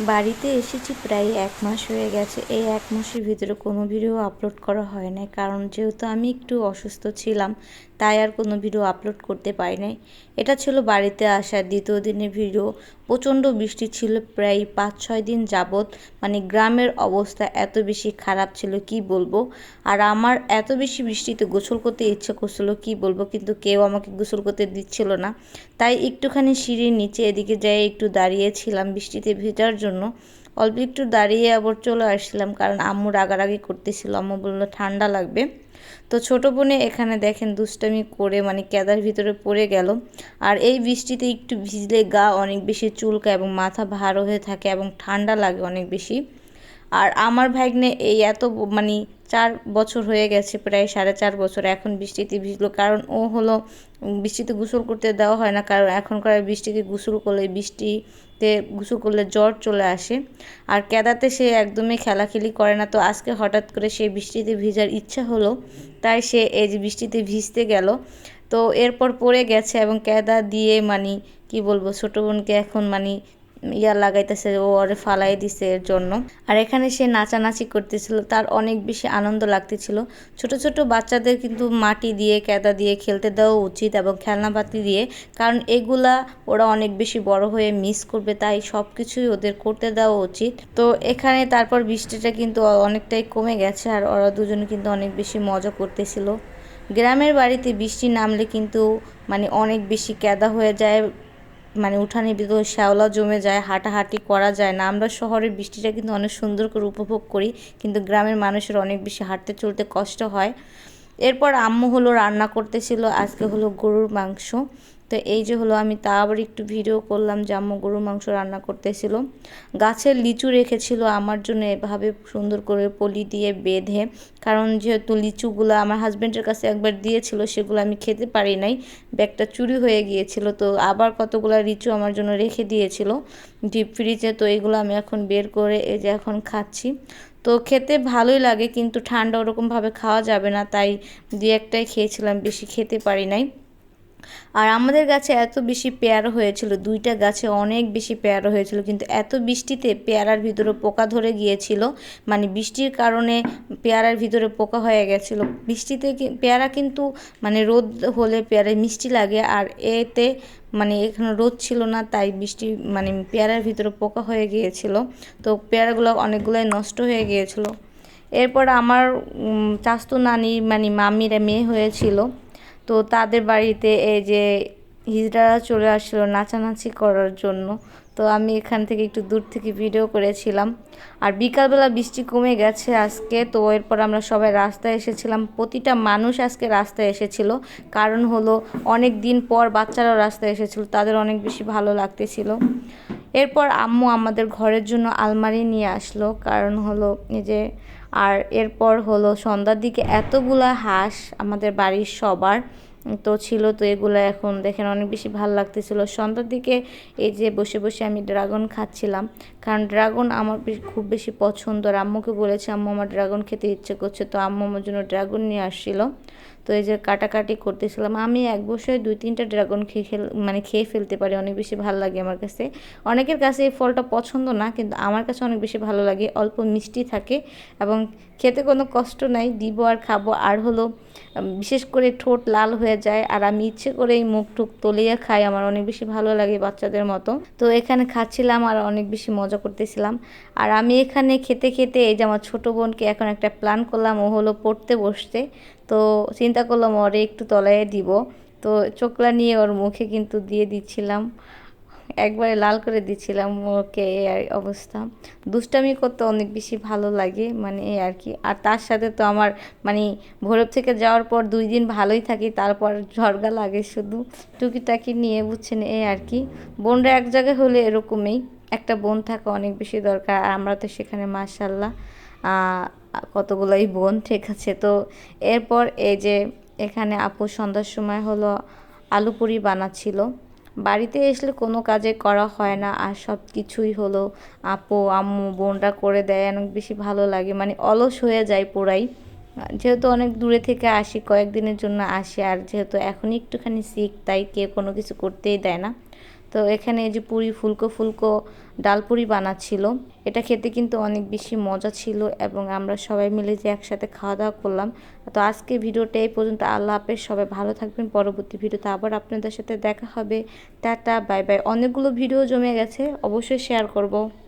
বাড়িতে এসেছি প্রায় এক মাস হয়ে গেছে। এই এক মাসের ভিতরে কোনো ভিডিও আপলোড করা হয় না কারণ যেহেতু আমি একটু অসুস্থ ছিলাম তাই আর কোনো ভিডিও আপলোড করতে পারি নাই। এটা ছিল বাড়িতে আসার দ্বিতীয় দিনের ভিডিও প্রচণ্ড বৃষ্টি ছিল প্রায় পাঁচ ছয় দিন যাবৎ। মানে গ্রামের অবস্থা এত বেশি খারাপ ছিল, কি বলব? আর আমার এত বেশি বৃষ্টিতে গোসল করতে ইচ্ছে করছিল, কি বলব? কিন্তু কেউ আমাকে গোসল করতে দিচ্ছিল না। তাই একটুখানি সিঁড়ির নিচে এদিকে যাই একটু দাঁড়িয়েছিলাম বৃষ্টিতে ভেজার জন্য। অল্প একটু দাঁড়িয়ে আবার চলে আসছিলাম কারণ আম্মু রাগারাগি করতেছিল। আম্মু বলল, ঠান্ডা লাগবে। তো ছোট বোনে এখানে দেখেন দুষ্টামি করে মানে কেদার ভিতরে পড়ে গেল। আর এই বৃষ্টিতে একটু ভিজলে গা অনেক বেশি চুলকা এবং মাথা ভারও হয়ে থাকে এবং ঠান্ডা লাগে অনেক বেশি। আর আমার ভাগ্নে এই এত মানে চার বছর হয়ে গেছে, প্রায় সাড়ে চার বছর। এখন বৃষ্টিতে ভিজলো, কারণ ও হলো বৃষ্টিতে গোসল করতে দেওয়া হয় না, কারণ এখনকার বৃষ্টিতে গোসল করলে, বৃষ্টিতে গোসল করলে জ্বর চলে আসে। আর কেদাতে সে একদমই খেলাখেলি করে না, তো আজকে হঠাৎ করে সে বৃষ্টিতে ভিজার ইচ্ছা হলো, তাই সে এই যে বৃষ্টিতে ভিজতে গেল। তো এরপর পড়ে গেছে এবং কেদা দিয়ে মানে কি বলব, ছোটো বোনকে এখন মানে ইয়া লাগাইতেছে, ও ওরে ফালাই দিছে এর জন্য। আর এখানে সে নাচানাচি করতেছিল, তার অনেক বেশি আনন্দ লাগতেছিল। ছোট ছোট বাচ্চাদের কিন্তু মাটি দিয়ে, কেদা দিয়ে খেলতে দেওয়া উচিত এবং খেলনাপাতি দিয়ে, কারণ এগুলা ওরা অনেক বেশি বড় হয়ে মিস করবে, তাই সব কিছুই ওদের করতে দেওয়া উচিত। তো এখানে তারপর বৃষ্টিটা কিন্তু অনেকটাই কমে গেছে, আর ওরা দুজনে কিন্তু অনেক বেশি মজা করতেছিল। গ্রামের বাড়িতে বৃষ্টি নামলে কিন্তু মানে অনেক বেশি কেদা হয়ে যায় মানে উঠানে ভিতর শ্যাওলা জমে যায়, হাঁটাহাঁটি করা যায় না। আমরা শহরের বৃষ্টিটা কিন্তু অনেক সুন্দর করে উপভোগ করি, কিন্তু গ্রামের মানুষের অনেক বেশি হাঁটতে চলতে কষ্ট হয়। এরপর আম্মু হলো রান্না করতেছিল, আজকে হলো গরুর মাংস। তো এই যে হলো, আমি তা আবার একটু ভিডিও করলাম যে আম্মু গরুর মাংস রান্না করতেছিল। গাছের লিচু রেখেছিল, আমার জন্য এভাবে সুন্দর করে পলি দিয়ে বেঁধে, কারণ যেহেতু লিচুগুলো আমার হাজব্যান্ডের কাছে একবার দিয়েছিল, সেগুলো আমি খেতে পারি নাই, ব্যাগটা চুরি হয়ে গিয়েছিল, তো আবার কতগুলো লিচু আমার জন্য রেখে দিয়েছিল। ডিপ ফ্রিজে তো এগুলো আমি এখন বের করে এই যে এখন খাচ্ছি। তো খেতে ভালোই লাগে, কিন্তু ঠান্ডা ওরকমভাবে খাওয়া যাবে না, তাই দু একটাই খেয়েছিলাম, বেশি খেতে পারি নাই। আর আমাদের গাছে এত বেশি পেয়ারা হয়েছিল, দুইটা গাছে অনেক বেশি পেয়ারা হয়েছিল, কিন্তু এত বৃষ্টিতে পেয়ারার ভিতরে পোকা ধরে গিয়েছিল মানে বৃষ্টির কারণে পেয়ারার ভিতরে পোকা হয়ে গেছিল। বৃষ্টিতে পেয়ারা কিন্তু মানে রোদ হলে পেয়ারায় মিষ্টি লাগে, আর এতে মানে এখানে রোদ ছিল না, তাই বৃষ্টি মানে পেয়ারার ভিতরে পোকা হয়ে গিয়েছিল। তো পেয়ারাগুলো অনেকগুলোই নষ্ট হয়ে গিয়েছিল। এরপর আমার চাস্তু নানি মানে মামিরা মেয়ে হয়েছিল। তো তাদের বাড়িতে এই যে হিজড়ারা চলে আসলো নাচানাচি করার জন্য। তো আমি এখান থেকে একটু দূর থেকে ভিডিও করেছিলাম। আর বিকালবেলা বৃষ্টি কমে গেছে আজকে, তো এরপর আমরা সবাই রাস্তায় এসেছিলাম। প্রতিটা মানুষ আজকে রাস্তায় এসেছিল। কারণ হলো অনেক দিন পর বাচ্চারাও রাস্তায় এসেছিল, তাদের অনেক বেশি ভালো লাগতেছিল। এরপর আম্মু আমাদের ঘরের জন্য আলমারি নিয়ে আসলো। কারণ হলো যে, আর এরপর হলো সন্ধ্যার দিকে এতগুলা হাঁস আমাদের বাড়ির সবার তো ছিল, তো এগুলো এখন দেখেন অনেক বেশি ভালো লাগতেছিল। সন্ধ্যার দিকে এই যে বসে বসে আমি ড্রাগন খাচ্ছিলাম। কারণ ড্রাগন আমার খুব বেশি পছন্দ। আর আম্মুকে বলেছে, আম্মু, আমার ড্রাগন খেতে ইচ্ছে করছে। তো আম্মু আমার জন্য ড্রাগন নিয়ে আসছিল। তো এই যে কাটাকাটি করতেছিলাম, আমি এক বছরে দুই তিনটা ড্রাগন খেয়ে খেল মানে খেয়ে ফেলতে পারি, অনেক বেশি ভালো লাগে আমার কাছে। অনেকের কাছে এই ফলটা পছন্দ না, কিন্তু আমার কাছে অনেক বেশি ভালো লাগে, অল্প মিষ্টি থাকে এবং খেতে কোনো কষ্ট নাই, দিব আর খাব, আর হলো বিশেষ করে ঠোঁট লাল হয়ে যায়, আর আমি ইচ্ছে করে এই মুখ টুক তলিয়ে খাই, আমার অনেক বেশি ভালো লাগে বাচ্চাদের মতো। তো এখানে খাচ্ছিলাম আর অনেক বেশি মজা করতেছিলাম। আর আমি এখানে খেতে খেতে এই যে আমার ছোটো বোনকে এখন একটা প্ল্যান করলাম, ও হলো পড়তে বসতে তো চিন্তা করলাম ওরে একটু তলায় দিব। তো চোখলা নিয়ে ওর মুখে কিন্তু দিয়ে দিচ্ছিলাম। একবারে লাল করে দিচ্ছিলাম ওকে এই অবস্থা। দুষ্টামি করতে অনেক বেশি ভালো লাগে মানে এই আর কি। আর তার সাথে তো আমার মানে ভৈরব থেকে যাওয়ার পর দুই দিন ভালোই থাকি, তারপর ঝড়গা লাগে শুধু। টুকিটাকি নিয়ে বুঝছেন এই আর কি। বোনরা এক জায়গায় হলে এরকমই। একটা বোন থাকা অনেক বেশি দরকার আমরা তো সেখানে মার্শাল্লাহ কতগুলোই বোন, ঠিক আছে? তো এরপর এই যে এখানে আপু সন্ধ্যার সময় হলো আলু পুরি বানাচ্ছিল। বাড়িতে আসলে কোনো কাজে করা হয় না, আর সব কিছুই হলো আপু, আম্মু, বোনরা করে দেয়, অনেক বেশি ভালো লাগে। মানে অলস হয়ে যায় পুরাই। যেহেতু অনেক দূরে থেকে আসি, কয়েকদিনের জন্য আসি, আর যেহেতু এখন একটুখানি শিখ তাই কেউ কোনো কিছু করতেই দেয় না। তো এখানে এই যে পুরি, ফুলকো ফুলকো ডাল পুরি বানাচ্ছিল। এটা খেতে কিন্তু অনেক বেশি মজা ছিল এবং আমরা সবাই মিলে যে একসাথে খাওয়া দাওয়া করলাম। তো আজকে ভিডিওটা এই পর্যন্ত। আল্লাহ হাফেজ। সবাই ভালো থাকবেন। পরবর্তী ভিডিওতে আবার আপনাদের সাথে দেখা হবে। Tata, bye bye. অনেকগুলো ভিডিও জমে গেছে। অবশ্যই শেয়ার করব।